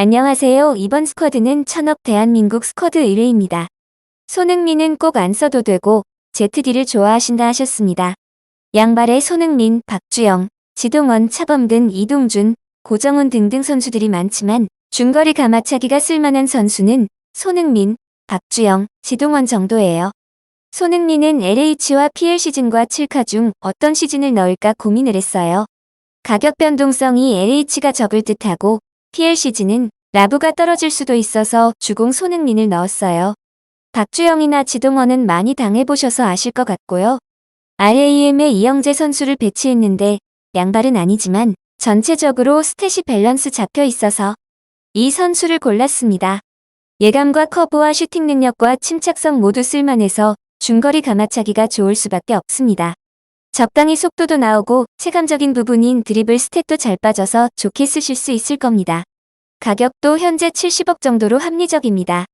안녕하세요. 이번 스쿼드는 천억 대한민국 스쿼드 의뢰입니다. 손흥민은 꼭 안 써도 되고 ZD를 좋아하신다 하셨습니다. 양발의 손흥민, 박주영, 지동원, 차범근, 이동준, 고정훈 등등 선수들이 많지만 중거리 가마차기가 쓸만한 선수는 손흥민, 박주영, 지동원 정도예요. 손흥민은 LH와 PL 시즌과 7카 중 어떤 시즌을 넣을까 고민을 했어요. 가격 변동성이 LH가 적을 듯하고 PL 시즌은 라브가 떨어질 수도 있어서 주공 손흥민을 넣었어요. 박주영이나 지동원은 많이 당해보셔서 아실 것 같고요. RAM에 이영재 선수를 배치했는데 양발은 아니지만 전체적으로 스탯이 밸런스 잡혀 있어서 이 선수를 골랐습니다. 예감과 커브와 슈팅 능력과 침착성 모두 쓸만해서 중거리 가마차기가 좋을 수밖에 없습니다. 적당히 속도도 나오고 체감적인 부분인 드리블 스탯도 잘 빠져서 좋게 쓰실 수 있을 겁니다. 가격도 현재 70억 정도로 합리적입니다.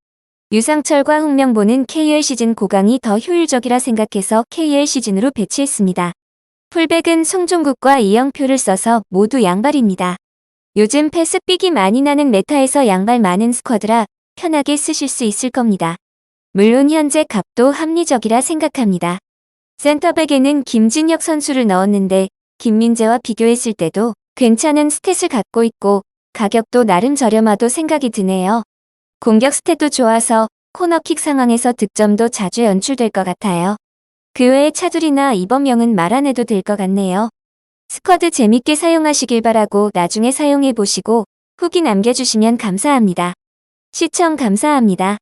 유상철과 홍명보는 KL 시즌 고강이 더 효율적이라 생각해서 KL 시즌으로 배치했습니다. 풀백은 송종국과 이영표를 써서 모두 양발입니다. 요즘 패스 삑이 많이 나는 메타에서 양발 많은 스쿼드라 편하게 쓰실 수 있을 겁니다. 물론 현재 값도 합리적이라 생각합니다. 센터백에는 김진혁 선수를 넣었는데 김민재와 비교했을 때도 괜찮은 스탯을 갖고 있고 가격도 나름 저렴하도 생각이 드네요. 공격 스탯도 좋아서 코너킥 상황에서 득점도 자주 연출될 것 같아요. 그 외에 차두리나 이범영은 말 안 해도 될 것 같네요. 스쿼드 재밌게 사용하시길 바라고 나중에 사용해 보시고 후기 남겨주시면 감사합니다. 시청 감사합니다.